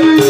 Thank you.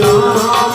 Ram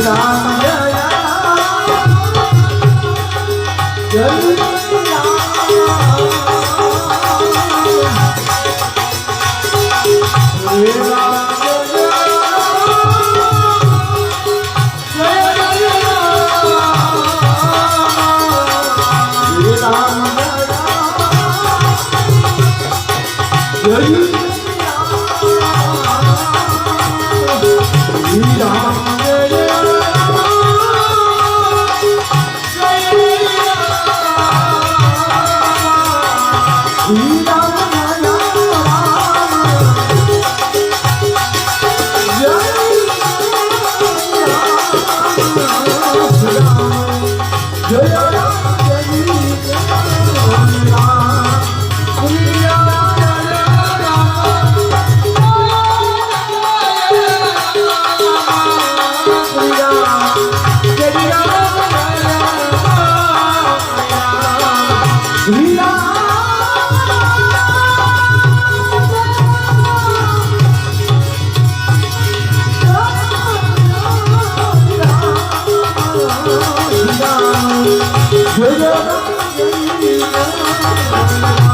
Graças a 我要把 giờ có?